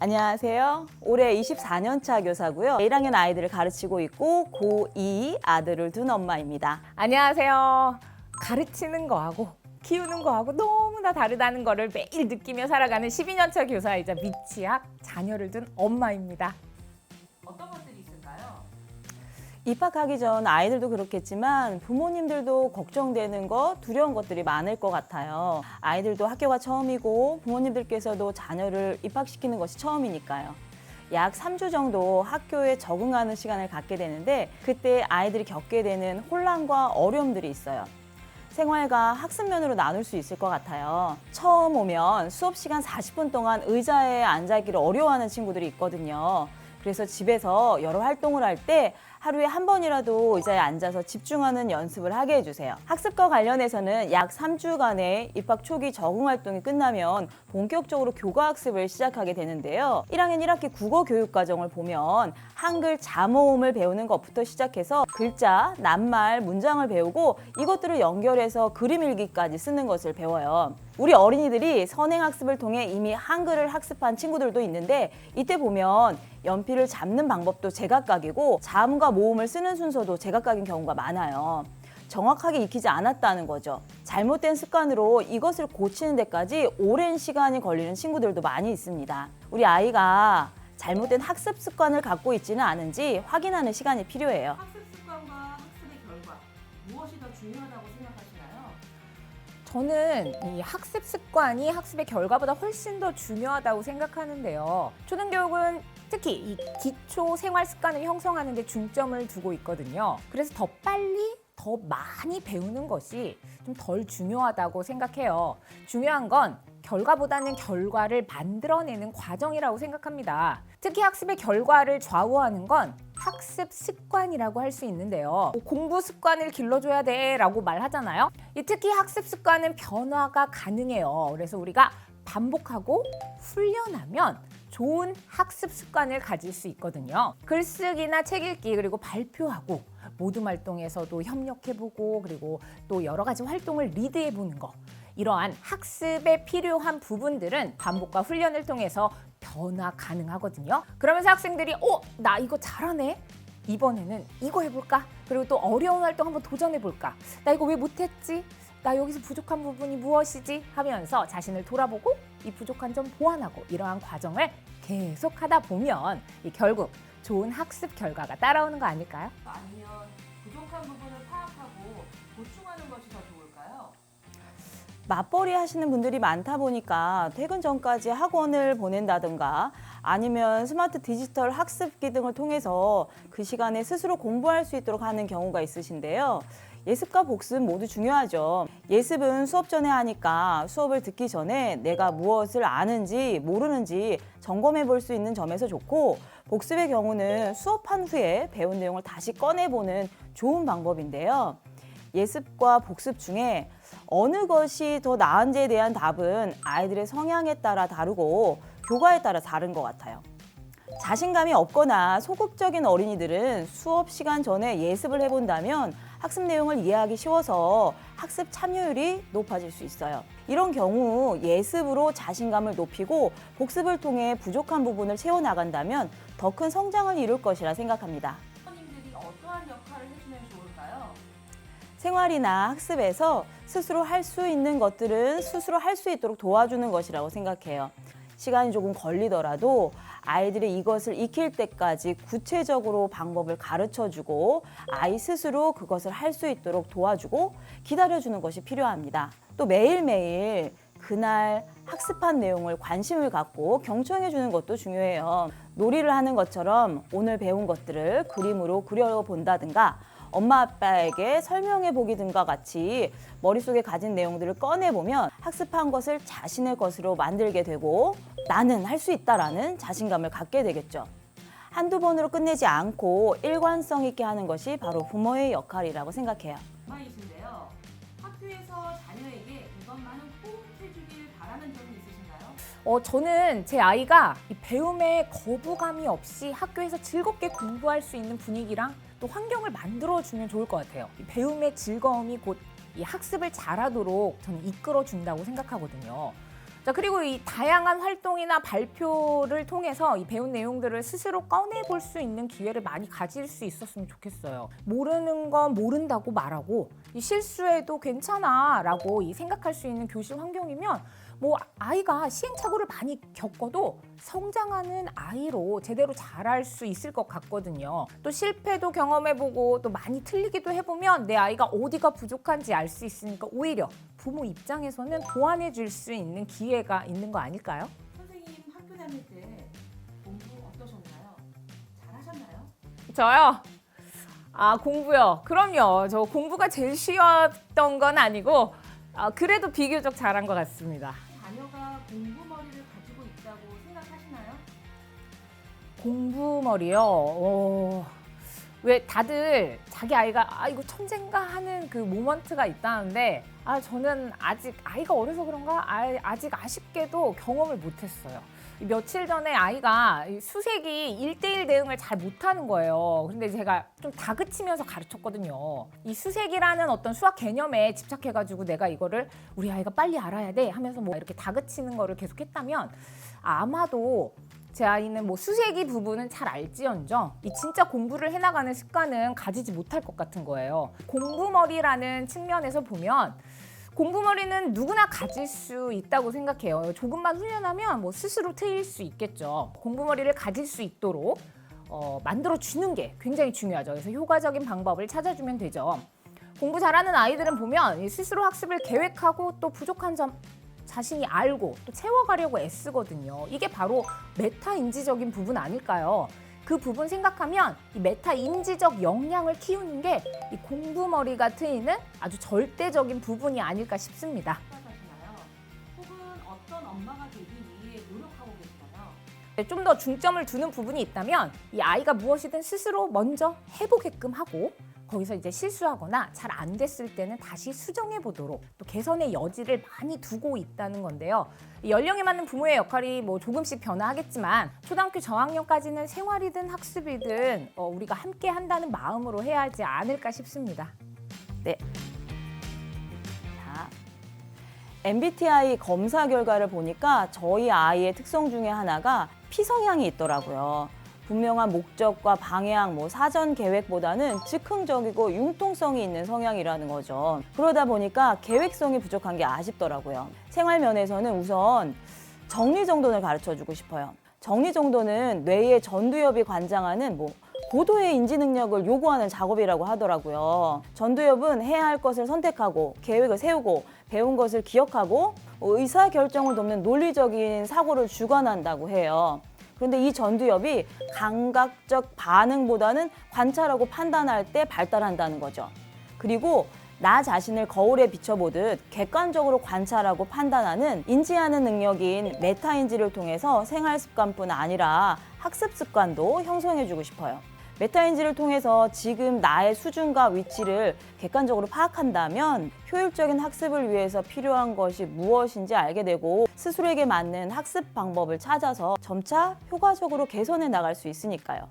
안녕하세요. 올해 24년차 교사고요. 1학년 아이들을 가르치고 있고 고2 아들을 둔 엄마입니다. 안녕하세요. 가르치는 거하고 키우는 거하고 너무나 다르다는 거를 매일 느끼며 살아가는 12년차 교사이자 미취학 자녀를 둔 엄마입니다. 어떤? 입학하기 전 아이들도 그렇겠지만 부모님들도 걱정되는 것, 두려운 것들이 많을 것 같아요. 아이들도 학교가 처음이고 부모님들께서도 자녀를 입학시키는 것이 처음이니까요. 약 3주 정도 학교에 적응하는 시간을 갖게 되는데 그때 아이들이 겪게 되는 혼란과 어려움들이 있어요. 생활과 학습 면으로 나눌 수 있을 것 같아요. 처음 오면 수업 시간 40분 동안 의자에 앉아 있기를 어려워하는 친구들이 있거든요. 그래서 집에서 여러 활동을 할 때 하루에 한 번이라도 의자에 앉아서 집중하는 연습을 하게 해주세요. 학습과 관련해서는 약 3주간의 입학 초기 적응 활동이 끝나면 본격적으로 교과 학습을 시작하게 되는데요. 1학년 1학기 국어 교육 과정을 보면 한글 자모음을 배우는 것부터 시작해서 글자, 낱말, 문장을 배우고 이것들을 연결해서 그림 일기까지 쓰는 것을 배워요. 우리 어린이들이 선행 학습을 통해 이미 한글을 학습한 친구들도 있는데 이때 보면 연필을 잡는 방법도 제각각이고 자음과 모음을 쓰는 순서도 제각각인 경우가 많아요. 정확하게 익히지 않았다는 거죠. 잘못된 습관으로 이것을 고치는 데까지 오랜 시간이 걸리는 친구들도 많이 있습니다. 우리 아이가 잘못된 학습 습관을 갖고 있지는 않은지 확인하는 시간이 필요해요. 학습 습관과 학습의 결과 무엇이 더 중요하다고 생각하시나요? 저는 이 학습 습관이 학습의 결과보다 훨씬 더 중요하다고 생각하는데요. 초등교육은 특히 이 기초 생활 습관을 형성하는 데 중점을 두고 있거든요. 그래서 더 빨리 더 많이 배우는 것이 좀 덜 중요하다고 생각해요. 중요한 건 결과보다는 결과를 만들어내는 과정이라고 생각합니다. 특히 학습의 결과를 좌우하는 건 학습 습관이라고 할 수 있는데요. 뭐 공부 습관을 길러줘야 돼 라고 말하잖아요. 이 특히 학습 습관은 변화가 가능해요. 그래서 우리가 반복하고 훈련하면 좋은 학습 습관을 가질 수 있거든요. 글쓰기나 책 읽기 그리고 발표하고 모둠 활동에서도 협력해보고 그리고 또 여러 가지 활동을 리드해보는 거 이러한 학습에 필요한 부분들은 반복과 훈련을 통해서 변화 가능하거든요. 그러면서 학생들이 어, 나 이거 잘하네. 이번에는 이거 해볼까? 그리고 또 어려운 활동 한번 도전해볼까? 나 이거 왜 못했지? 나 여기서 부족한 부분이 무엇이지? 하면서 자신을 돌아보고 이 부족한 점 보완하고 이러한 과정을 계속 하다 보면 이 결국 좋은 학습 결과가 따라오는 거 아닐까요? 아니면 부족한 부분을 파악하고 보충하는 것이 더 좋을까요? 맞벌이 하시는 분들이 많다 보니까 퇴근 전까지 학원을 보낸다든가 아니면 스마트 디지털 학습기 등을 통해서 그 시간에 스스로 공부할 수 있도록 하는 경우가 있으신데요. 예습과 복습 모두 중요하죠. 예습은 수업 전에 하니까 수업을 듣기 전에 내가 무엇을 아는지 모르는지 점검해 볼 수 있는 점에서 좋고 복습의 경우는 수업한 후에 배운 내용을 다시 꺼내보는 좋은 방법인데요. 예습과 복습 중에 어느 것이 더 나은지에 대한 답은 아이들의 성향에 따라 다르고 교과에 따라 다른 것 같아요. 자신감이 없거나 소극적인 어린이들은 수업 시간 전에 예습을 해본다면 학습 내용을 이해하기 쉬워서 학습 참여율이 높아질 수 있어요. 이런 경우 예습으로 자신감을 높이고 복습을 통해 부족한 부분을 채워나간다면 더 큰 성장을 이룰 것이라 생각합니다. 생활이나 학습에서 스스로 할 수 있는 것들은 스스로 할 수 있도록 도와주는 것이라고 생각해요. 시간이 조금 걸리더라도 아이들이 이것을 익힐 때까지 구체적으로 방법을 가르쳐 주고 아이 스스로 그것을 할 수 있도록 도와주고 기다려 주는 것이 필요합니다. 또 매일매일 그날 학습한 내용을 관심을 갖고 경청해 주는 것도 중요해요. 놀이를 하는 것처럼 오늘 배운 것들을 그림으로 그려 본다든가 엄마 아빠에게 설명해 보기 등과 같이 머릿속에 가진 내용들을 꺼내 보면 학습한 것을 자신의 것으로 만들게 되고 나는 할 수 있다라는 자신감을 갖게 되겠죠. 한두 번으로 끝내지 않고 일관성 있게 하는 것이 바로 부모의 역할이라고 생각해요. 엄마이신데요. 학교에서 자녀에게 이것만은 꼭 해주길 바라는 점이 있으신가요? 어, 저는 제 아이가 이 배움에 거부감이 없이 학교에서 즐겁게 공부할 수 있는 분위기랑 또 환경을 만들어주면 좋을 것 같아요. 이 배움의 즐거움이 곧 이 학습을 잘하도록 저는 이끌어 준다고 생각하거든요. 자, 그리고 이 다양한 활동이나 발표를 통해서 이 배운 내용들을 스스로 꺼내볼 수 있는 기회를 많이 가질 수 있었으면 좋겠어요. 모르는 건 모른다고 말하고 이 실수해도 괜찮아 라고 이 생각할 수 있는 교실 환경이면 뭐 아이가 시행착오를 많이 겪어도 성장하는 아이로 제대로 자랄 수 있을 것 같거든요. 또 실패도 경험해보고 또 많이 틀리기도 해보면 내 아이가 어디가 부족한지 알 수 있으니까 오히려 부모 입장에서는 보완해 줄 수 있는 기회가 있는 거 아닐까요? 선생님 학교 다닐 때 공부 어떠셨나요? 잘하셨나요? 저요? 아 공부요? 그럼요. 저 공부가 제일 쉬웠던 건 아니고 아, 그래도 비교적 잘한 것 같습니다. 공부머리요. 어, 왜 다들 자기 아이가 아 이거 천재인가 하는 그 모먼트가 있다는데 아 저는 아직 아이가 어려서 그런가 아, 아직 아쉽게도 경험을 못했어요. 이 며칠 전에 아이가 이 수색이 일대일 대응을 잘 못하는 거예요. 근데 제가 좀 다그치면서 가르쳤거든요. 이 수색이라는 어떤 수학 개념에 집착해가지고 내가 이거를 우리 아이가 빨리 알아야 돼 하면서 뭐 이렇게 다그치는 거를 계속 했다면 아마도 제 아이는 뭐 수세기 부분은 잘 알지언정 이 진짜 공부를 해나가는 습관은 가지지 못할 것 같은 거예요. 공부머리라는 측면에서 보면 공부머리는 누구나 가질 수 있다고 생각해요. 조금만 훈련하면 뭐 스스로 트일 수 있겠죠. 공부머리를 가질 수 있도록 어, 만들어 주는 게 굉장히 중요하죠. 그래서 효과적인 방법을 찾아주면 되죠. 공부 잘하는 아이들은 보면 이 스스로 학습을 계획하고 또 부족한 점 자신이 알고 또 채워가려고 애쓰거든요. 이게 바로 메타 인지적인 부분 아닐까요? 그 부분 생각하면 이 메타 인지적 역량을 키우는 게 이 공부머리가 트이는 아주 절대적인 부분이 아닐까 싶습니다. 좀 더 중점을 두는 부분이 있다면 이 아이가 무엇이든 스스로 먼저 해보게끔 하고 거기서 이제 실수하거나 잘 안 됐을 때는 다시 수정해 보도록 또 개선의 여지를 많이 두고 있다는 건데요. 이 연령에 맞는 부모의 역할이 뭐 조금씩 변화하겠지만 초등학교 저학년까지는 생활이든 학습이든 어, 우리가 함께 한다는 마음으로 해야 하지 않을까 싶습니다. 자, MBTI 검사 결과를 보니까 저희 아이의 특성 중에 하나가 피성향이 있더라고요. 분명한 목적과 방향, 뭐 사전 계획보다는 즉흥적이고 융통성이 있는 성향이라는 거죠. 그러다 보니까 계획성이 부족한 게 아쉽더라고요. 생활 면에서는 우선 정리정돈을 가르쳐 주고 싶어요. 정리정돈은 뇌의 전두엽이 관장하는 뭐 고도의 인지 능력을 요구하는 작업이라고 하더라고요. 전두엽은 해야 할 것을 선택하고 계획을 세우고 배운 것을 기억하고 의사 결정을 돕는 논리적인 사고를 주관한다고 해요. 그런데 이 전두엽이 감각적 반응보다는 관찰하고 판단할 때 발달한다는 거죠. 그리고 나 자신을 거울에 비춰보듯 객관적으로 관찰하고 판단하는 인지하는 능력인 메타인지를 통해서 생활 습관뿐 아니라 학습 습관도 형성해주고 싶어요. 메타인지를 통해서 지금 나의 수준과 위치를 객관적으로 파악한다면 효율적인 학습을 위해서 필요한 것이 무엇인지 알게 되고 스스로에게 맞는 학습 방법을 찾아서 점차 효과적으로 개선해 나갈 수 있으니까요.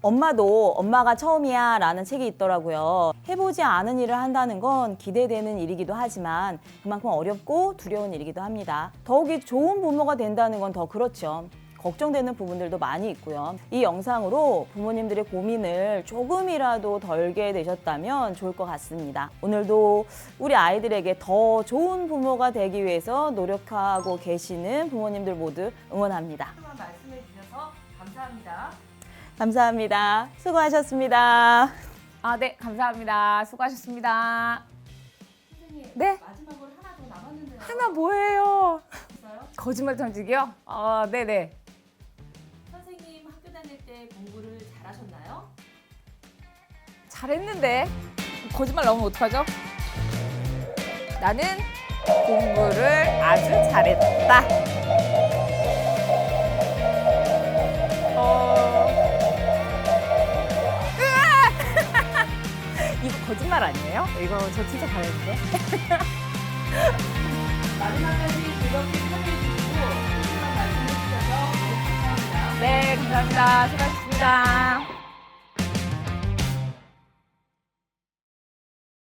엄마도 엄마가 처음이야 라는 책이 있더라고요. 해보지 않은 일을 한다는 건 기대되는 일이기도 하지만 그만큼 어렵고 두려운 일이기도 합니다. 더욱이 좋은 부모가 된다는 건 더 그렇죠. 걱정되는 부분들도 많이 있고요. 이 영상으로 부모님들의 고민을 조금이라도 덜게 되셨다면 좋을 것 같습니다. 오늘도 우리 아이들에게 더 좋은 부모가 되기 위해서 노력하고 계시는 부모님들 모두 응원합니다. 소중한 말씀해 주셔서 감사합니다. 감사합니다. 수고하셨습니다. 아, 네, 감사합니다. 수고하셨습니다. 선생님, 네. 마지막으로 하나 더 남았는데요. 하나 뭐예요? 거짓말 던지기요? 아, 네네. 다닐 때 공부를 잘하셨나요? 잘했는데 거짓말 나오면 어떡하죠? 나는 공부를 아주 잘했다. 어... 으아! 이거 거짓말 아니에요? 이거 저 진짜 잘했는데. 마지막까지 즐겁게 네, 감사합니다. 수고하셨습니다.